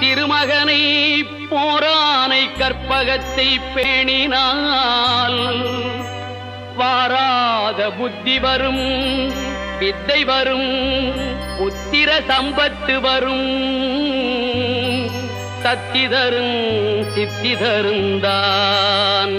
திருமகனை போரானை கற்பகத்தை பேணினால். வாராத புத்தி வரும் வித்தை வரும் புத்திர சம்பத்து வரும். சக்தி தரும் சித்தி தருந்தான்.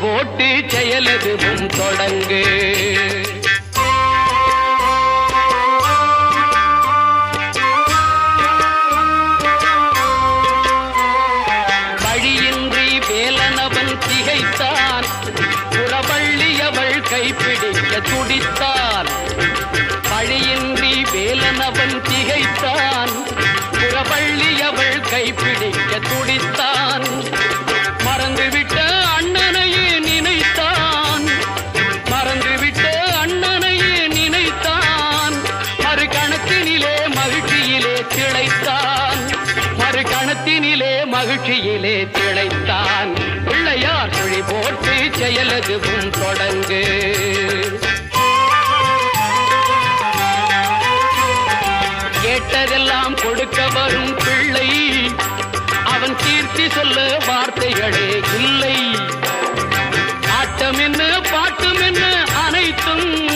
பிள்ளையார் குழி போட்டு செயலதுவும் தொடங்கு. வழியின்றி வேலனவன் திகைத்தான். புறவள்ளி அவள் கைப்பிடிக்க துடித்தான். வழியின்றி வேலனவன் திகைத்தான். புறவள்ளி அவள் கைப்பிடிக்க துடித்தான். மறு மகிழ்ச்சியிலே திளைத்தான். பிள்ளையார் சுழி போட்டு செயலதுவும் தொடங்கு. கேட்டதெல்லாம் கொடுக்க வரும் பிள்ளை. அவன் கீர்த்தி சொல்ல வார்த்தைகளே இல்லை. ஆட்டம் என்ன பாட்டம் என்ன அனைத்தும்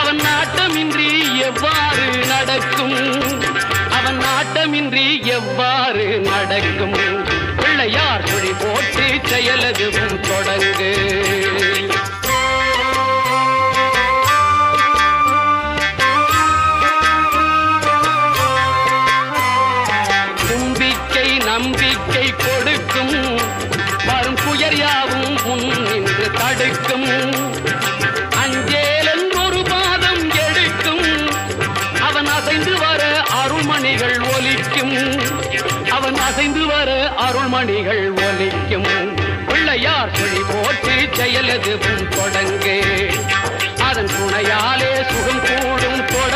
அவன் நாட்டமின்றி எவ்வாறு நடக்கும்? நாட்டமின்றி எவ்வாறு நடக்கும்? பிள்ளையார் சுழி போட்டு செயலதுவும் தொடங்கு. தும்பிக்கை நம்பிக்கை கொடுக்கும். வரும் புயர் யாவும் முன் நின்று தடுக்கும். அருள்மணிகள் ஒலிக்கும். அவன் அசைந்து வர அருள்மணிகள் ஒலிக்கும். பிள்ளையார் குழி போட்டு செயலது தொடங்கு. அதன் துணையாலே சுகம் கூடும் தொட